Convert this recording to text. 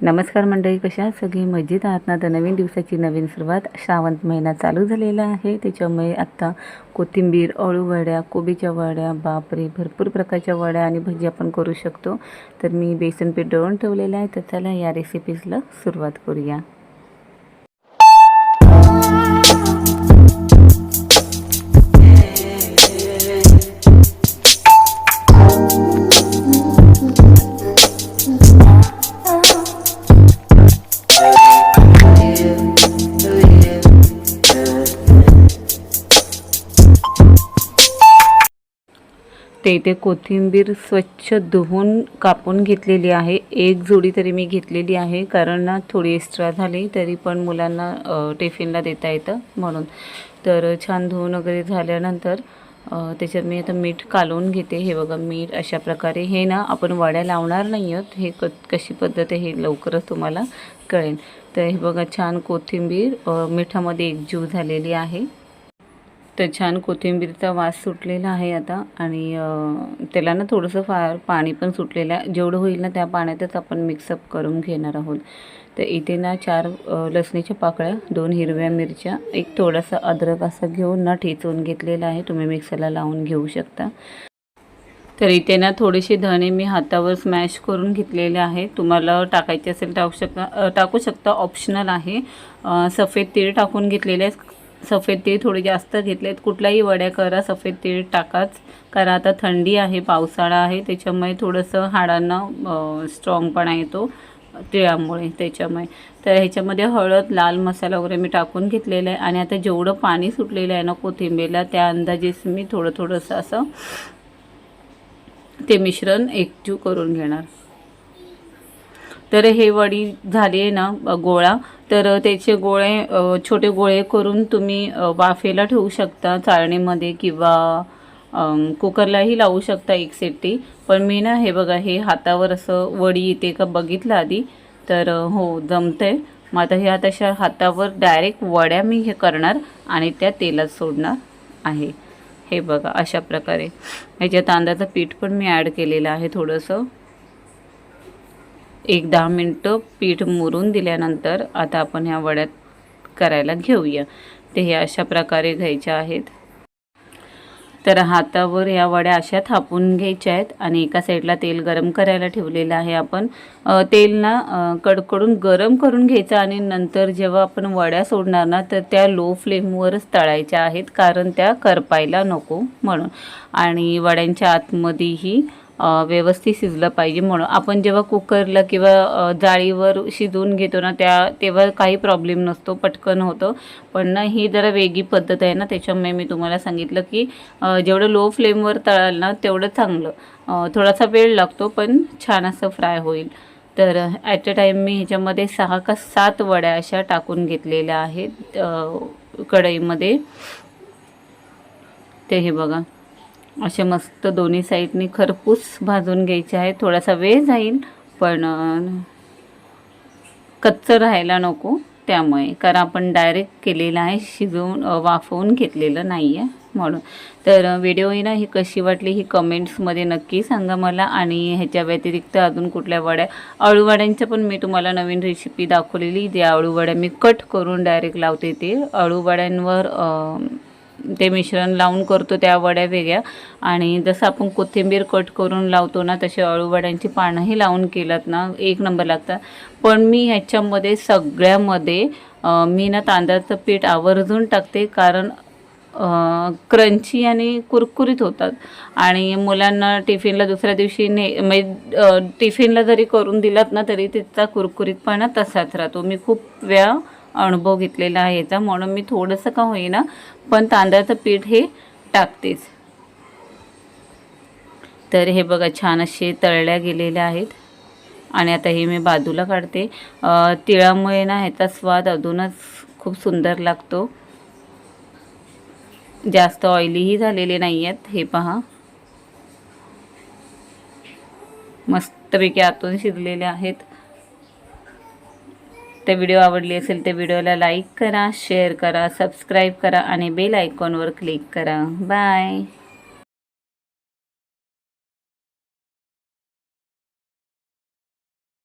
नमस्कार मंडळी कशा सगळी मजेत आहात ना? तर नवीन दिवसाची नवीन सुरुवात. श्रावण महिना चालू झालेला आहे. त्याच्यामुळे आत्ता कोथिंबीर अळू वड्या कोबीच्या वड्या बापरे! भरपूर प्रकारच्या वड्या आणि भजी आपण करू शकतो. तर मी बेसन पीठ दळून ठेवलेलं आहे. तर चला या रेसिपीजला सुरुवात करूया. ते इथे कोथिंबीर स्वच्छ धुवून कापून घेतलेली आहे. एक जोडी तरी मी घेतलेली आहे कारण ना थोडी एक्स्ट्रा झाली तरी पण मुलांना टिफिनला देता येतं म्हणून. तर छान धुवून वगैरे झाल्यानंतर त्याच्यात मी आता मीठ कालवून घेते. हे बघा मीठ अशा प्रकारे. हे ना आपण वड्या लावणार नाही आहोत. हे क कशी पद्धत आहे हे लवकरच तुम्हाला कळेल. तर हे बघा छान कोथिंबीर अ, मिठामध्ये एकजीव झालेली आहे. तर छान कोथिंबीरचा वास सुटलेला आहे आता. आणि त्याला ना थोडंसं फार पाणी पण सुटलेलं आहे. जेवढं होईल ना त्या पाण्यातच आपण मिक्सअप करून घेणार आहोत. तर इथे ना चार लसणीच्या पाकळ्या दोन हिरव्या मिरच्या एक थोडासा अद्रक असं घेऊन ना ठेचून घेतलेला आहे. तुम्ही मिक्सरला लावून घेऊ शकता. तर इथे ना थोडेसे धणे मी हातावर स्मॅश करून घेतलेले आहे तुम्हाला टाकायचे असेल टाकू शकता टाकू शकता ऑप्शनल आहे. सफेद तीळ टाकून घेतलेले आहेत. सफेद तीळ थोडे जास्त घेतलेत. कुठल्याही वड्या करा सफेद तीळ टाकाच. कारण आता थंडी आहे पावसाळा आहे त्याच्यामुळे थोडंसं हाडांना स्ट्रॉंगपणा येतो तिळामुळे त्याच्यामुळे. तर ह्याच्यामध्ये हळद लाल मसाला वगैरे मी टाकून घेतलेला आहे. आणि आता जेवढं पाणी सुटलेलं आहे ना कोथिंबीरला त्या अंदाजेच मी थोडं थोडंसं असं ते मिश्रण एकजू करून घेणार. तर हे वडी झाली आहे ना गोळा. तर त्याचे गोळे छोटे गोळे करून तुम्ही वाफेला ठेवू शकता चाळणीमध्ये किंवा कुकरलाही लावू शकता एक सेट्टी. पण मी ना हे बघा हे हातावर असं वडी येते का बघितलं आधी? तर हो हो जमतंय. मग आता ह्या तशा हातावर डायरेक्ट वड्या मी हे करणार आणि त्या तेलात सोडणार आहे. हे बघा अशा प्रकारे. ह्याच्या तांदळाचं पीठ पण मी ॲड केलेलं आहे थोडंसं. एक दहा मिनटं पीठ मुरून दिल्यानंतर आता आपण ह्या वड्यात करायला घेऊया. ते हे अशा प्रकारे घ्यायच्या आहेत. तर हातावर या वड्या अशा थापून घ्यायच्या आहेत आणि एका साईडला तेल गरम करायला ठेवलेलं आहे आपण. तेल ना कडकडून गरम करून घ्यायचं आणि नंतर जेव्हा आपण वड्या सोडणार ना तर त्या लो फ्लेमवरच तळायच्या आहेत कारण त्या करपायला नको म्हणून. आणि वड्यांच्या आतमध्येही व्यवस्थित शिजलं पाहिजे म्हणून. आपण जेव्हा कुकरला किंवा जाळीवर शिजवून घेतो ना त्या तेव्हा काही प्रॉब्लेम नसतो पटकन होतं. पण ना ही जरा वेगळी पद्धत आहे ना त्याच्यामुळे मी तुम्हाला सांगितलं की जेवढं लो फ्लेमवर तळाल ना तेवढं चांगलं. थोडासा वेळ लागतो पण छान असं फ्राय होईल. तर ॲट अ टाईम मी ह्याच्यामध्ये सहा का सात वड्या अशा टाकून घेतलेल्या आहेत कढईमध्ये. ते हे बघा. असे मस्त दोन्ही साईडनी खरपूस भाजून घ्यायचे आहे. थोडासा वेळ जाईल पण कच्चं राहायला नको त्यामुळे. कारण आपण डायरेक्ट केलेलं आहे शिजवून वाफवून घेतलेलं नाही आहे म्हणून. तर व्हिडिओ ही ना ही कशी वाटली ही कमेंट्समध्ये नक्की सांगा मला. आणि ह्याच्या व्यतिरिक्त अजून कुठल्या वड्या अळूवड्यांच्या पण मी तुम्हाला नवीन रेसिपी दाखवलेली. जे अळूवड्या मी कट करून डायरेक्ट लावते ते अळूवड्यांवर ते मिश्रण लावून करतो त्या वड्या वेगळ्या. आणि जसं आपण कोथिंबीर कट करून लावतो ना तसे अळूवड्यांची पानंही लावून केलात ना एक नंबर लागतात. पण मी ह्याच्यामध्ये सगळ्यामध्ये मी ना तांदळाचं पीठ आवर्जून टाकते कारण क्रंची आणि कुरकुरीत होतात. आणि मुलांना टिफिनला दुसऱ्या दिवशी ने म्हणजे टिफिनला जरी करून दिलात ना तरी तिचा कुरकुरीतपणा तसाच राहतो. मी खूप वेळा अनुभव घेतलेला आहे. याचा म्हणून मी थोडंसं का होईना पण तांदळाचं पीठ हे टाकतेच. तर हे बघा छान असे तळल्या गेलेल्या आहेत. आणि आता हे मी बाजूला काढते. तिळामुळे ना ह्याचा स्वाद अजूनच खूप सुंदर लागतो. जास्त ऑइलीही झालेले नाही आहेत हे पहा. मस्तपैकी आतून शिजलेले आहेत. ते व्हिडिओ आवडली असेल तर व्हिडिओला लाईक करा शेअर करा सबस्क्राईब करा आणि बेल आयकॉनवर क्लिक करा. बाय